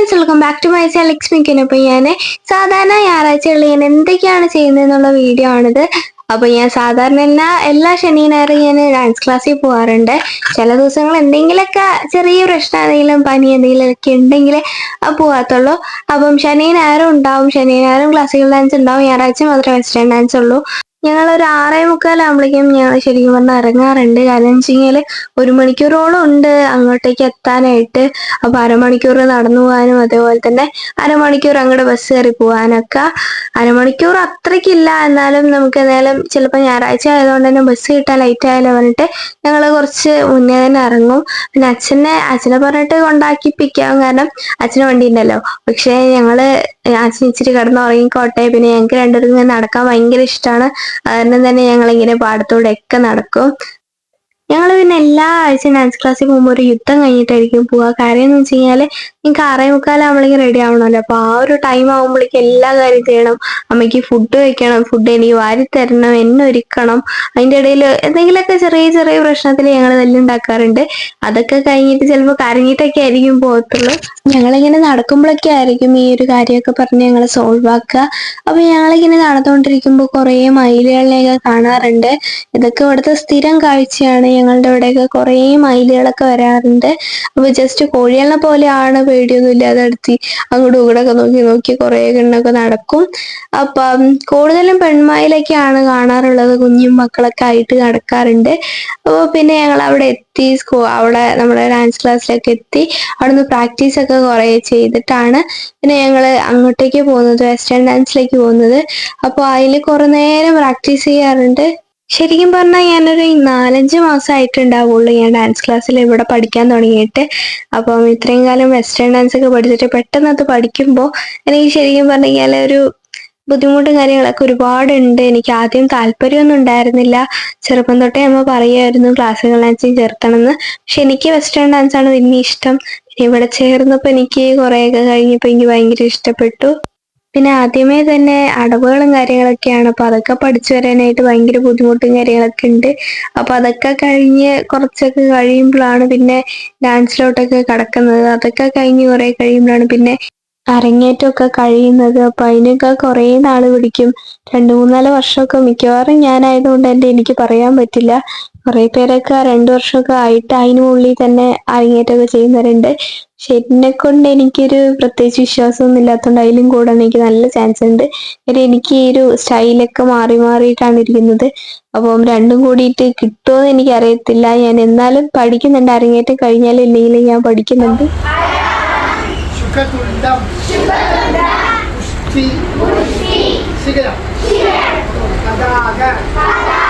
Friends welcome back to my channel ലക്ഷ്മിക്കൻ അപ്പം ഞാൻ സാധാരണ ഞായറാഴ്ചകളിൽ ഞാൻ എന്തൊക്കെയാണ് ചെയ്യുന്നത് എന്നുള്ള വീഡിയോ ആണിത്. അപ്പോൾ ഞാൻ സാധാരണ എല്ലാ എല്ലാ ശനി ഞായറും ഞാൻ ഡാൻസ് ക്ലാസ്സിൽ പോകാറുണ്ട് ചില ദിവസങ്ങൾ എന്തെങ്കിലുമൊക്കെ ചെറിയ പ്രശ്നം എന്തെങ്കിലും പനി എന്തെങ്കിലുമൊക്കെ ഉണ്ടെങ്കിൽ പോകാത്തുള്ളൂ അപ്പം ശനി ഞായറും ഉണ്ടാവും. ശനി ഞായറും ക്ലാസിക്കൽ ഡാൻസ് ഉണ്ടാവും. ഞായറാഴ്ച മാത്രമേ വെസ്റ്റേൺ ഡാൻസ് ഉള്ളൂ. ഞങ്ങൾ ഒരു ആറേ മുക്കാലാകുമ്പോഴേക്കും ഞങ്ങൾ ശരിക്കും പറഞ്ഞാൽ ഇറങ്ങാറുണ്ട് കാരണം വെച്ച് കഴിഞ്ഞാൽ ഒരു മണിക്കൂറോളം ഉണ്ട് അങ്ങോട്ടേക്ക് എത്താനായിട്ട്. അപ്പൊ അരമണിക്കൂർ നടന്നു പോകാനും അതേപോലെ തന്നെ അരമണിക്കൂർ അങ്ങോട്ട് ബസ് കയറി പോകാനൊക്കെ. അരമണിക്കൂർ അത്രയ്ക്കില്ല. എന്നാലും നമുക്ക് എന്തായാലും ചിലപ്പോൾ ഞായറാഴ്ച ആയതുകൊണ്ട് തന്നെ ബസ് കിട്ടാൻ ലൈറ്റ് ആയാലും പറഞ്ഞിട്ട് ഞങ്ങൾ കുറച്ച് മുന്നേ തന്നെ ഇറങ്ങും പിന്നെ അച്ഛനെ അച്ഛനെ പറഞ്ഞിട്ട് കൊണ്ടാക്കിപ്പിക്കാം കാരണം അച്ഛന് വണ്ടി ഉണ്ടല്ലോ. പക്ഷേ ഞങ്ങൾ അച്ഛൻ ഇച്ചിരി കിടന്നുറങ്ങിക്കോട്ടെ പിന്നെ ഞങ്ങൾക്ക് രണ്ടുപേരും ഇങ്ങനെ നടക്കാൻ ഭയങ്കര ഇഷ്ടമാണ് അതുകാരണം തന്നെ ഞങ്ങൾ ഇങ്ങനെ പാടത്തൂടെ ഒക്കെ നടക്കും. ഞങ്ങൾ പിന്നെ എല്ലാ ആഴ്ചയും ഡാൻസ് ക്ലാസ്സിൽ പോകുമ്പോൾ ഒരു യുദ്ധം കഴിഞ്ഞിട്ടായിരിക്കും പോവുക കാര്യം എന്ന് വെച്ച് കഴിഞ്ഞാൽ നിങ്ങൾക്ക് ആറേ മുക്കാലാകുമ്പോഴേക്കും റെഡി ആവണമല്ലോ. അപ്പോൾ ആ ഒരു ടൈം ആകുമ്പോഴേക്കും എല്ലാ കാര്യം ചെയ്യണം. അമ്മയ്ക്ക് ഫുഡ് വെക്കണം ഫുഡ് എനിക്ക് വാരി തരണം എന്നെ ഒരുക്കണം. അതിന്റെ ഇടയിൽ എന്തെങ്കിലുമൊക്കെ ചെറിയ ചെറിയ പ്രശ്നത്തിൽ ഞങ്ങൾ തല്ലുണ്ടാക്കാറുണ്ട് അതൊക്കെ കഴിഞ്ഞിട്ട് ചിലപ്പോൾ കരഞ്ഞിട്ടൊക്കെ ആയിരിക്കും പോകത്തുള്ളൂ ഞങ്ങളിങ്ങനെ നടക്കുമ്പോഴൊക്കെ ആയിരിക്കും ഈ ഒരു കാര്യമൊക്കെ പറഞ്ഞ് ഞങ്ങൾ സോൾവ് ആക്കുക. അപ്പോൾ ഞങ്ങളിങ്ങനെ നടന്നുകൊണ്ടിരിക്കുമ്പോൾ കുറേ മയിലുകളിനെയൊക്കെ കാണാറുണ്ട്. ഇതൊക്കെ ഇവിടുത്തെ സ്ഥിരം കാഴ്ചയാണ്. ഞങ്ങളുടെ ഇവിടെയൊക്കെ കുറേ മൈലുകളൊക്കെ വരാറുണ്ട്. അപ്പൊ ജസ്റ്റ് കോഴികളെ പോലെയാണ് പേടിയൊന്നും ഇല്ലാതെ അടുത്ത് അങ്ങോട്ടും ഇങ്ങോട്ടൊക്കെ നോക്കി നോക്കി കുറേ എണ്ണൊക്കെ നടക്കും. അപ്പം കൂടുതലും പെൺമയിലൊക്കെയാണ് കാണാറുള്ളത്. കുഞ്ഞും മക്കളൊക്കെ ആയിട്ട് നടക്കാറുണ്ട്. അപ്പോൾ പിന്നെ ഞങ്ങൾ അവിടെ എത്തി സ്കൂ അവിടെ നമ്മുടെ ഡാൻസ് ക്ലാസ്സിലൊക്കെ എത്തി. അവിടുന്ന് പ്രാക്ടീസ് ഒക്കെ കുറേ ചെയ്തിട്ടാണ് പിന്നെ ഞങ്ങൾ അങ്ങോട്ടേക്ക് പോകുന്നത്. വെസ്റ്റേൺ ഡാൻസിലേക്ക് പോകുന്നത്. അപ്പോൾ അതിൽ കുറേ നേരം പ്രാക്ടീസ് ചെയ്യാറുണ്ട്. ശരിക്കും പറഞ്ഞാൽ ഞാനൊരു നാലഞ്ച് മാസമായിട്ടുണ്ടാവുള്ളൂ ഞാൻ ഡാൻസ് ക്ലാസ്സിൽ ഇവിടെ പഠിക്കാൻ തുടങ്ങിയിട്ട്. അപ്പം ഇത്രയും കാലം വെസ്റ്റേൺ ഡാൻസ് ഒക്കെ പഠിച്ചിട്ട് പെട്ടെന്ന് അത് പഠിക്കുമ്പോൾ എനിക്ക് ശരിക്കും പറഞ്ഞു കഴിഞ്ഞാൽ ഒരു ബുദ്ധിമുട്ടും കാര്യങ്ങളൊക്കെ ഒരുപാടുണ്ട്. എനിക്ക് ആദ്യം താല്പര്യമൊന്നും ഉണ്ടായിരുന്നില്ല. ചെറുപ്പം തൊട്ടേ അമ്മ പറയുമായിരുന്നു ക്ലാസിക്കൽ ചേർത്തണം ചേർത്തണമെന്ന്. പക്ഷെ എനിക്ക് വെസ്റ്റേൺ ഡാൻസ് ആണ് പിന്നെ ഇഷ്ടം. ഇവിടെ ചേർന്നപ്പോൾ എനിക്ക് കുറേയൊക്കെ കഴിഞ്ഞപ്പോൾ എനിക്ക് ഭയങ്കര ഇഷ്ടപ്പെട്ടു. പിന്നെ ആദ്യമേ തന്നെ അടവുകളും കാര്യങ്ങളൊക്കെയാണ്. അപ്പൊ അതൊക്കെ പഠിച്ചു വരാനായിട്ട് ഭയങ്കര ബുദ്ധിമുട്ടും കാര്യങ്ങളൊക്കെ ഉണ്ട്. അപ്പൊ അതൊക്കെ കഴിഞ്ഞ് കുറച്ചൊക്കെ കഴിയുമ്പോഴാണ് പിന്നെ ഡാൻസിലോട്ടൊക്കെ കടക്കുന്നത്. അതൊക്കെ കഴിഞ്ഞ് കുറെ കഴിയുമ്പോഴാണ് പിന്നെ അരങ്ങേറ്റമൊക്കെ കഴിയുന്നത്. അപ്പൊ അതിനൊക്കെ കുറേ നാൾ പിടിക്കും. രണ്ടു മൂന്നാൽ വർഷമൊക്കെ മിക്കവാറും ഞാനായതുകൊണ്ട് തന്നെ എനിക്ക് പറയാൻ പറ്റില്ല. കുറെ പേരൊക്കെ രണ്ടു വർഷമൊക്കെ ആയിട്ട് അതിനുള്ളിൽ തന്നെ അരങ്ങേറ്റമൊക്കെ ചെയ്യുന്നവരുണ്ട്. പക്ഷെ എന്നെ കൊണ്ട് എനിക്കൊരു പ്രത്യേകിച്ച് വിശ്വാസമൊന്നും ഇല്ലാത്തതുകൊണ്ട് അതിലും കൂടെ എനിക്ക് നല്ല ചാൻസ് ഉണ്ട്. കാര്യം എനിക്ക് ഈ ഒരു സ്റ്റൈലൊക്കെ മാറി മാറിയിട്ടാണ് ഇരിക്കുന്നത്. അപ്പം രണ്ടും കൂടിയിട്ട് കിട്ടുമോയെന്ന് എനിക്ക് അറിയത്തില്ല ഞാൻ എന്നാലും പഠിക്കുന്നുണ്ട്. അരങ്ങേറ്റം കഴിഞ്ഞാലും ഇല്ലെങ്കിലും ഞാൻ പഠിക്കുന്നുണ്ട്. ശുഖതുണ്ടം പുഷ്ടി. ശിഖരം. പതാക ത്രിപതാക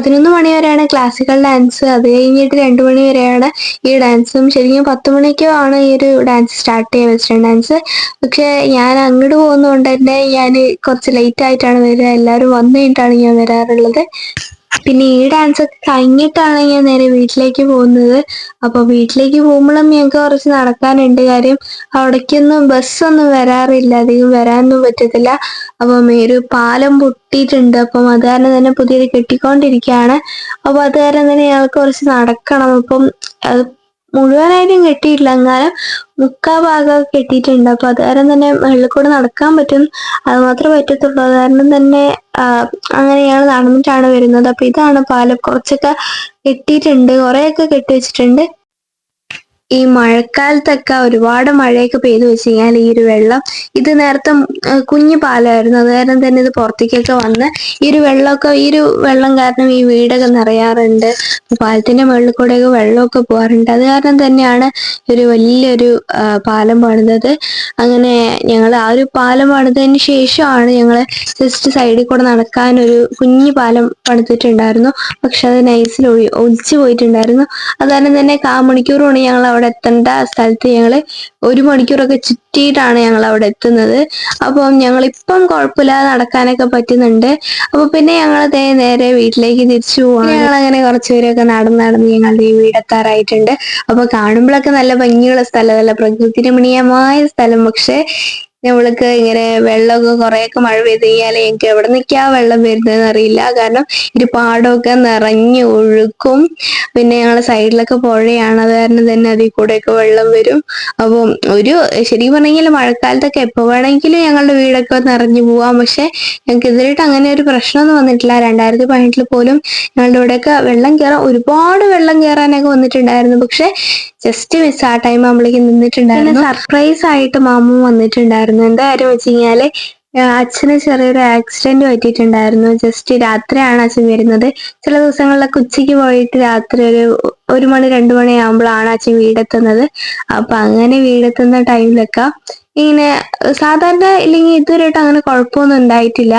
പതിനൊന്ന് മണി വരെയാണ് ക്ലാസിക്കൽ ഡാൻസ് അത് കഴിഞ്ഞിട്ട് രണ്ട് മണി വരെയാണ് ഈ ഡാൻസും ശരിക്കും പത്ത് മണിക്കോ ആണ് ഈ ഒരു ഡാൻസ് സ്റ്റാർട്ട് ചെയ്യുക വെസ്റ്റേൺ ഡാൻസ് പക്ഷെ ഞാൻ അങ്ങോട്ട് പോകുന്നതുകൊണ്ട് തന്നെ ഞാൻ കുറച്ച് ലേറ്റ് ആയിട്ടാണ് വരിക. എല്ലാവരും വന്നു കഴിഞ്ഞിട്ടാണ് ഞാൻ വരാറുള്ളത്. പിന്നെ ഈ ഡാൻസ് ഒക്കെ കഴിഞ്ഞിട്ടാണ് ഞാൻ നേരെ വീട്ടിലേക്ക് പോകുന്നത്. അപ്പോൾ വീട്ടിലേക്ക് പോകുമ്പോഴും ഞങ്ങൾക്ക് കുറച്ച് നടക്കാനുണ്ട്. കാര്യം അവിടേക്കൊന്നും ബസ്സൊന്നും വരാറില്ല. അധികം വരാനൊന്നും പറ്റത്തില്ല. അപ്പം ഒരു പാലം പൊട്ടിയിട്ടുണ്ട്. അപ്പം അത് കാരണം തന്നെ പുതിയത് കെട്ടിക്കൊണ്ടിരിക്കുകയാണ്. അപ്പോൾ അത് കാരണം തന്നെ ഞങ്ങൾക്ക് കുറച്ച് നടക്കണം. അപ്പം മുഴുവനായിട്ടും കെട്ടിയിട്ടില്ല. എന്നാലും മുക്കാ ഭാഗം കെട്ടിയിട്ടുണ്ട്. അപ്പൊ അത് കാരണം തന്നെ വെള്ളിൽ കൂടെ നടക്കാൻ പറ്റും. അത് മാത്രമേ പറ്റത്തുള്ളൂ. അത് കാരണം തന്നെ അങ്ങനെയാണ് നടന്നിട്ടാണ് വരുന്നത്. അപ്പൊ ഇതാണ് പാലം. കുറച്ചൊക്കെ കെട്ടിയിട്ടുണ്ട്. കുറെയൊക്കെ കെട്ടി വെച്ചിട്ടുണ്ട്. ഈ മഴക്കാലത്തൊക്കെ ഒരുപാട് മഴയൊക്കെ പെയ്തു വെച്ച് കഴിഞ്ഞാൽ ഈ ഒരു വെള്ളം ഇത് നേരത്തെ കുഞ്ഞു പാലായിരുന്നു. അത് കാരണം തന്നെ ഇത് പുറത്തേക്കൊക്കെ വന്ന് ഈ ഒരു വെള്ളമൊക്കെ ഈ ഒരു വെള്ളം കാരണം ഈ വീടൊക്കെ നിറയാറുണ്ട്. പാലത്തിന്റെ മുകളിൽ കൂടെയൊക്കെ വെള്ളമൊക്കെ പോകാറുണ്ട്. അത് കാരണം തന്നെയാണ് ഒരു വലിയൊരു പാലം പണിതത്. അങ്ങനെ ഞങ്ങൾ ആ ഒരു പാലം പണിതതിന് ശേഷമാണ് ഞങ്ങൾ ജസ്റ്റ് സൈഡിൽ കൂടെ നടക്കാൻ ഒരു കുഞ്ഞു പാലം പണിതിട്ടുണ്ടായിരുന്നു. പക്ഷെ അത് നൈസിൽ ഒഴി ഒലിച്ചു പോയിട്ടുണ്ടായിരുന്നു. അത് കാരണം തന്നെ കാ മണിക്കൂർ ഞങ്ങൾ അവിടെ എത്തേണ്ട സ്ഥലത്ത് ഞങ്ങൾ ഒരു മണിക്കൂറൊക്കെ ചുറ്റിയിട്ടാണ് ഞങ്ങൾ അവിടെ എത്തുന്നത്. അപ്പം ഞങ്ങൾ ഇപ്പം കുഴപ്പമില്ലാതെ നടക്കാനൊക്കെ പറ്റുന്നുണ്ട്. അപ്പൊ പിന്നെ ഞങ്ങൾ നേരെ വീട്ടിലേക്ക് തിരിച്ചു പോവാണ്. ഞങ്ങൾ അങ്ങനെ കുറച്ചുപേരൊക്കെ നടന്ന് നടന്ന് ഞങ്ങളുടെ ഈ വീടെത്താറായിട്ടുണ്ട്. അപ്പൊ കാണുമ്പോഴൊക്കെ നല്ല ഭംഗിയുള്ള സ്ഥലം നല്ല പ്രകൃതി രമണീയമായ സ്ഥലം. പക്ഷെ നമ്മൾക്ക് ഇങ്ങനെ വെള്ളമൊക്കെ കുറെയൊക്കെ മഴ പെയ്ത് കഴിഞ്ഞാൽ എനിക്ക് എവിടെ നിൽക്കാ വെള്ളം വരുന്നതെന്ന് അറിയില്ല. കാരണം ഒരു പാടമൊക്കെ നിറഞ്ഞു ഒഴുക്കും. പിന്നെ ഞങ്ങളെ സൈഡിലൊക്കെ പുഴയാണ്. അത് കാരണം തന്നെ അതിൽ കൂടെയൊക്കെ വെള്ളം വരും. അപ്പം ഒരു ശരിക്കും പറഞ്ഞെങ്കിൽ മഴക്കാലത്തൊക്കെ എപ്പോൾ വേണമെങ്കിലും ഞങ്ങളുടെ വീടൊക്കെ നിറഞ്ഞു പോവാം. പക്ഷെ ഞങ്ങൾക്ക് ഇതുവരെയായിട്ട് അങ്ങനെ ഒരു പ്രശ്നമൊന്നും വന്നിട്ടില്ല. രണ്ടായിരത്തി പതിനെട്ടിൽ പോലും ഞങ്ങളുടെ ഇവിടെയൊക്കെ വെള്ളം കയറാൻ ഒരുപാട് വെള്ളം കയറാനൊക്കെ വന്നിട്ടുണ്ടായിരുന്നു. പക്ഷെ ജസ്റ്റ് മിസ് ആ ടൈം നമ്മളേക്ക് നിന്നിട്ടുണ്ടായിരുന്നു. സർപ്രൈസ് ആയിട്ട് മാമു വന്നിട്ടുണ്ടായിരുന്നു. എന്താ കാര്യം വെച്ച് കഴിഞ്ഞാൽ അച്ഛന് ചെറിയൊരു ആക്സിഡന്റ് പറ്റിയിട്ടുണ്ടായിരുന്നു. ജസ്റ്റ് രാത്രിയാണ് അച്ഛൻ വരുന്നത്. ചില ദിവസങ്ങളിലൊക്കെ ഉച്ചയ്ക്ക് പോയിട്ട് രാത്രി ഒരു ഒരു മണി രണ്ടു മണി ആകുമ്പോഴാണ് അച്ഛൻ വീടെത്തുന്നത്. അപ്പൊ അങ്ങനെ വീടെത്തുന്ന ടൈമിലൊക്കെ ഇങ്ങനെ സാധാരണ ഇല്ലെങ്കിൽ ഇതുവരെയായിട്ട് അങ്ങനെ കുഴപ്പമൊന്നും ഉണ്ടായിട്ടില്ല.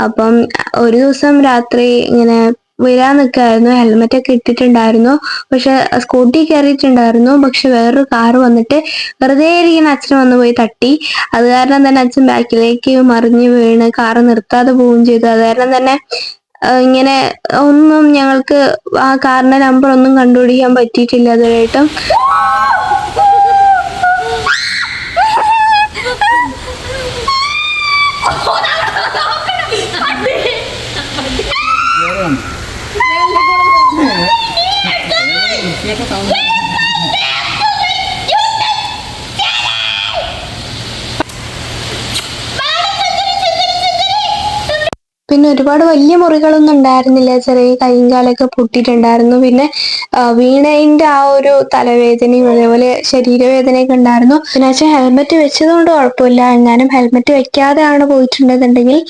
അപ്പം ഒരു ദിവസം രാത്രി ഇങ്ങനെ വരാൻ നിൽക്കായിരുന്നു ഹെൽമെറ്റ് ഒക്കെ ഇട്ടിട്ടുണ്ടായിരുന്നു. പക്ഷെ സ്കൂട്ടി കയറിയിട്ടുണ്ടായിരുന്നു പക്ഷെ വേറൊരു കാർ വന്നിട്ട് വെറുതെ ഇരിക്കുന്ന അച്ഛൻ വന്നു പോയി തട്ടി. അത് കാരണം തന്നെ അച്ഛൻ ബാക്കിലേക്ക് മറിഞ്ഞു വീണ് കാറ് നിർത്താതെ പോവുകയും ചെയ്തു. അത് കാരണം തന്നെ ഇങ്ങനെ ഒന്നും ഞങ്ങൾക്ക് ആ കാറിന്റെ നമ്പർ ഒന്നും കണ്ടുപിടിക്കാൻ പറ്റിയിട്ടില്ല അതുവരെയായിട്ടും പിന്നെ ഒരുപാട് വലിയ മുറികളൊന്നും ഉണ്ടായിരുന്നില്ല. ചെറിയ കൈയും കാലൊക്കെ പൊട്ടിയിട്ടുണ്ടായിരുന്നു. പിന്നെ വീണയിന്റെ ആ ഒരു തലവേദനയും അതേപോലെ ശരീരവേദനയൊക്കെ ഉണ്ടായിരുന്നു. പിന്നെ വെച്ചാൽ ഹെൽമെറ്റ് വെച്ചതുകൊണ്ട് കുഴപ്പമില്ല. എങ്ങാനും ഹെൽമെറ്റ് വെക്കാതെയാണ് പോയിട്ടുണ്ടെന്നുണ്ടെങ്കിൽ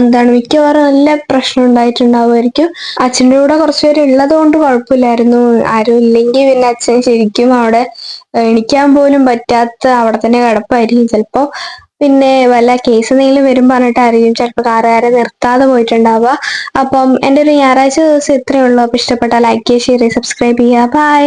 എന്താണ് മിക്കവാറും നല്ല പ്രശ്നം ഉണ്ടായിട്ടുണ്ടാവുമായിരിക്കും. അച്ഛന്റെ കൂടെ കുറച്ച് പേര് ഉള്ളത് കൊണ്ട് കുഴപ്പമില്ലായിരുന്നു. ആരും ഇല്ലെങ്കിൽ പിന്നെ അച്ഛൻ ശരിക്കും അവിടെ എണിക്കാൻ പോലും പറ്റാത്ത അവിടെ തന്നെ കിടപ്പായിരിക്കും ചിലപ്പോ പിന്നെ വല്ല കേസ് എന്തെങ്കിലും വരും പറഞ്ഞിട്ടായിരിക്കും ചിലപ്പോൾ കാറുകാരെ നിർത്താതെ പോയിട്ടുണ്ടാവുക. അപ്പം എന്റെ ഒരു ഞായറാഴ്ച ദിവസം ഇത്രയേ ഉള്ളൂ. അപ്പോൾ ഇഷ്ടപ്പെട്ടാൽ ലൈക്ക് ചെയ്യുക ഷെയർ ചെയ്യുക സബ്സ്ക്രൈബ് ചെയ്യുക. ബൈ